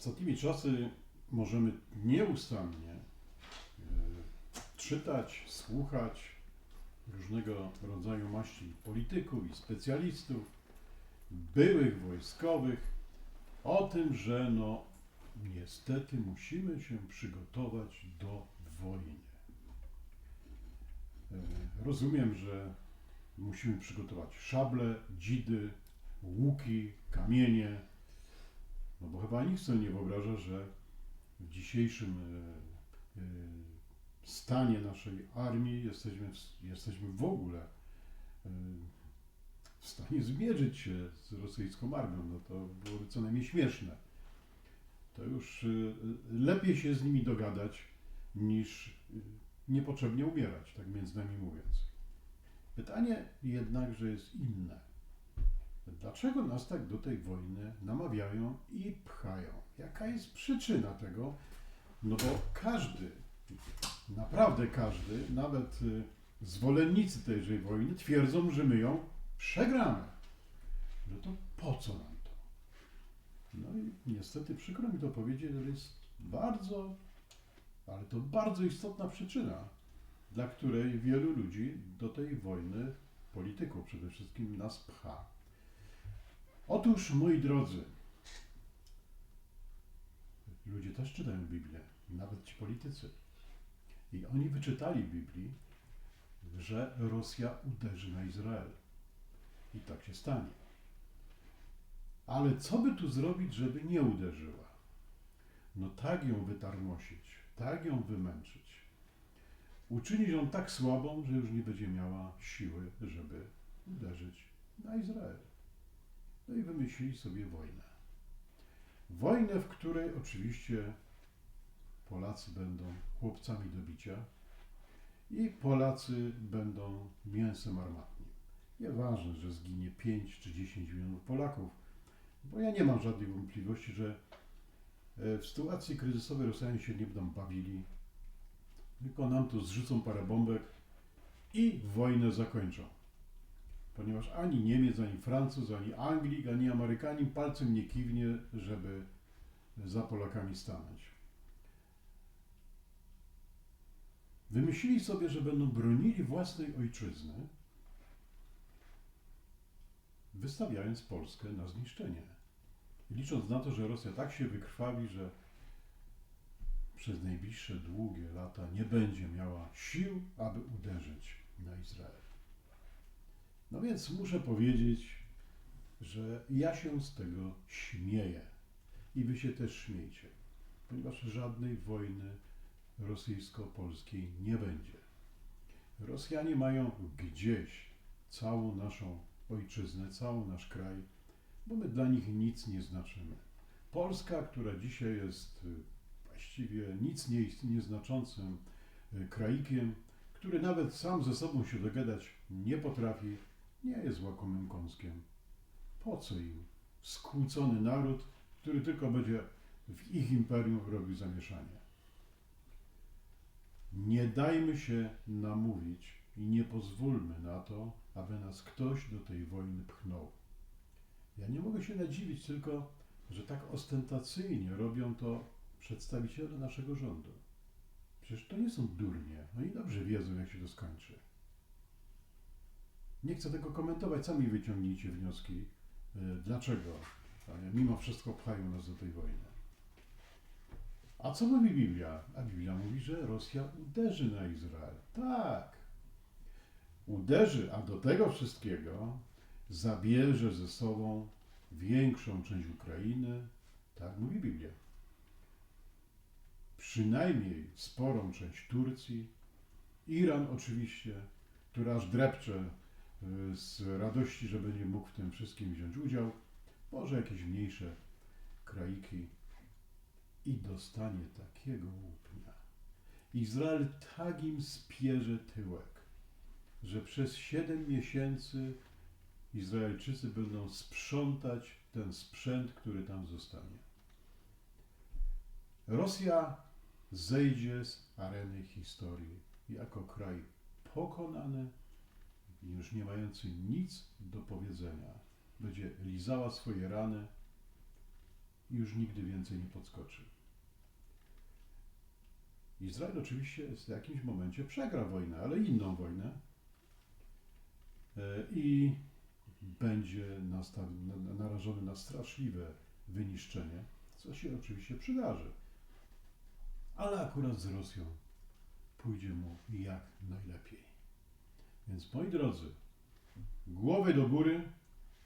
Ostatnimi czasy możemy nieustannie e, czytać, słuchać różnego rodzaju maści polityków i specjalistów, byłych wojskowych, o tym, że no niestety musimy się przygotować do wojny. E, Rozumiem, że musimy przygotować szable, dzidy, łuki, kamienie, no bo chyba nikt sobie nie wyobraża, że w dzisiejszym e, e, stanie naszej armii jesteśmy, jesteśmy w ogóle e, w stanie zmierzyć się z rosyjską armią. No to byłoby co najmniej śmieszne. To już lepiej się z nimi dogadać, niż niepotrzebnie umierać, tak między nami mówiąc. Pytanie jednakże jest inne. Dlaczego nas tak do tej wojny namawiają i pchają? Jaka jest przyczyna tego? No bo każdy, naprawdę każdy, nawet y, zwolennicy tejże wojny twierdzą, że my ją przegramy. No to po co nam to? No i niestety przykro mi to powiedzieć, że jest bardzo, ale to bardzo istotna przyczyna, dla której wielu ludzi do tej wojny, polityków przede wszystkim, nas pcha. Otóż, moi drodzy, ludzie też czytają Biblię, nawet ci politycy. I oni wyczytali w Biblii, że Rosja uderzy na Izrael. I tak się stanie. Ale co by tu zrobić, żeby nie uderzyła? No tak ją wytarmosić, tak ją wymęczyć. Uczynić ją tak słabą, że już nie będzie miała siły, żeby uderzyć na Izrael. No i wymyślili sobie wojnę. Wojnę, w której oczywiście Polacy będą chłopcami do bicia i Polacy będą mięsem armatnim. Nieważne, że zginie 5 czy 10 milionów Polaków, bo ja nie mam żadnej wątpliwości, że e, w sytuacji kryzysowej Rosjanie się nie będą bawili, tylko nam tu zrzucą parę bombek i wojnę zakończą ponieważ ani Niemiec, ani Francuz, ani Anglik, ani Amerykanin palcem nie kiwnie, żeby za Polakami stanąć. Wymyślili sobie, że będą bronili własnej ojczyzny, wystawiając Polskę na zniszczenie. Licząc na to, że Rosja tak się wykrwawi, że przez najbliższe długie lata nie będzie miała sił, aby uderzyć na Izrael. No więc muszę powiedzieć, że ja się z tego śmieję. I wy się też śmiejcie, ponieważ żadnej wojny rosyjsko-polskiej nie będzie. Rosjanie mają gdzieś całą naszą ojczyznę, cały nasz kraj, bo my dla nich nic nie znaczymy. Polska, która dzisiaj jest y, właściwie nic nie, nieznaczącym y, kraikiem, który nawet sam ze sobą się dogadać nie potrafi, nie jest łakomym kąskiem. Po co im skłócony naród, który tylko będzie w ich imperium robił zamieszanie? Nie dajmy się namówić i nie pozwólmy na to, aby nas ktoś do tej wojny pchnął. Ja nie mogę się nadziwić tylko, że tak ostentacyjnie robią to przedstawiciele naszego rządu. Przecież to nie są durnie. Oni dobrze wiedzą, jak się to skończy. Nie chcę tego komentować, sami wyciągnijcie wnioski, y, dlaczego e, mimo wszystko pchają nas do tej wojny. A co mówi Biblia? A Biblia mówi, że Rosja uderzy na Izrael. Tak. Uderzy, a do tego wszystkiego zabierze ze sobą większą część Ukrainy. Tak mówi Biblia. Przynajmniej sporą część Turcji. Iran oczywiście, który aż drepcze z radości, że będzie mógł w tym wszystkim wziąć udział. Może jakieś mniejsze kraiki i dostanie takiego łupnia. Izrael tak im spierze tyłek, że przez siedem miesięcy Izraelczycy będą sprzątać ten sprzęt, który tam zostanie. Rosja zejdzie z areny historii jako kraj pokonany i już nie mający nic do powiedzenia. Będzie lizała swoje rany i już nigdy więcej nie podskoczy. Izrael oczywiście w jakimś momencie przegra wojnę, ale inną wojnę E, i będzie narażony na straszliwe wyniszczenie, co się oczywiście przydarzy. Ale akurat z Rosją pójdzie mu jak najlepiej. Więc moi drodzy, głowy do góry,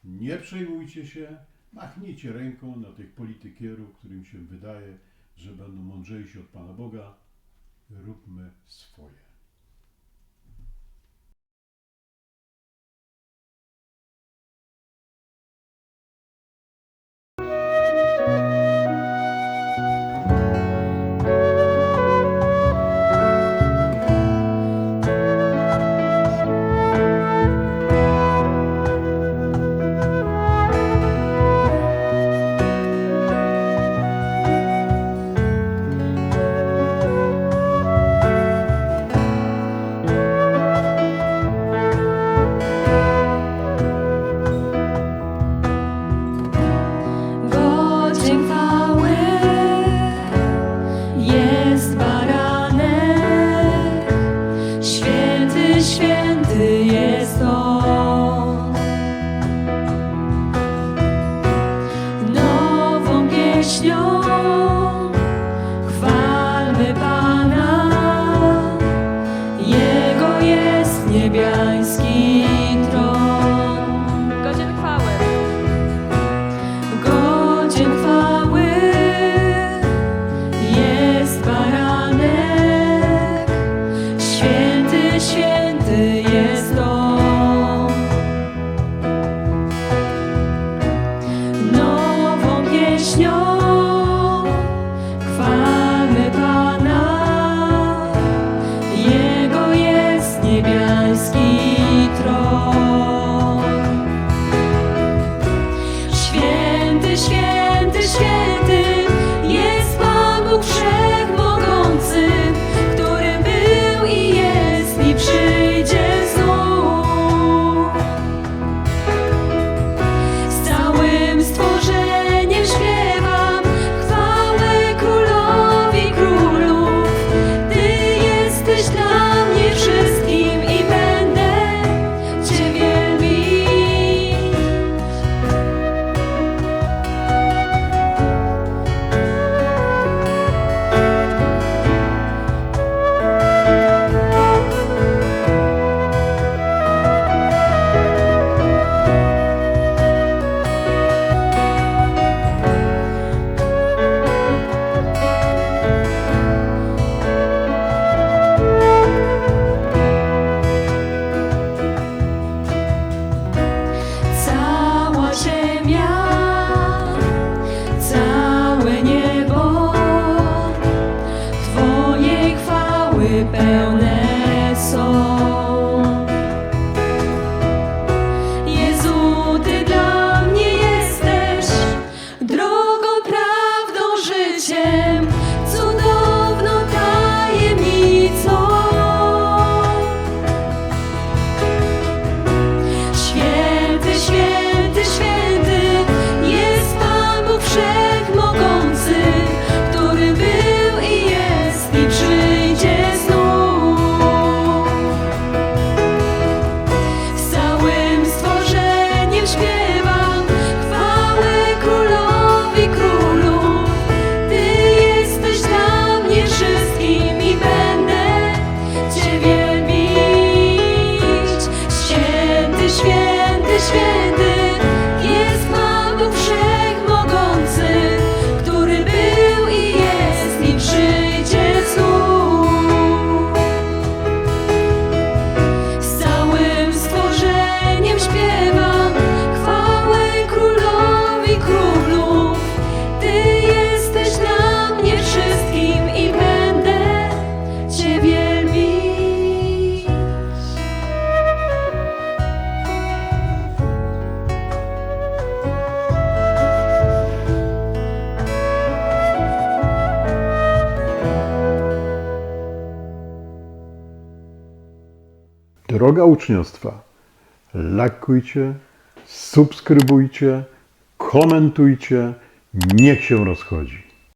nie przejmujcie się, machnijcie ręką na tych politykierów, którym się wydaje, że będą mądrzejsi od Pana Boga. Róbmy swoje. 却 Droga uczniostwa, lajkujcie, subskrybujcie, komentujcie, niech się rozchodzi.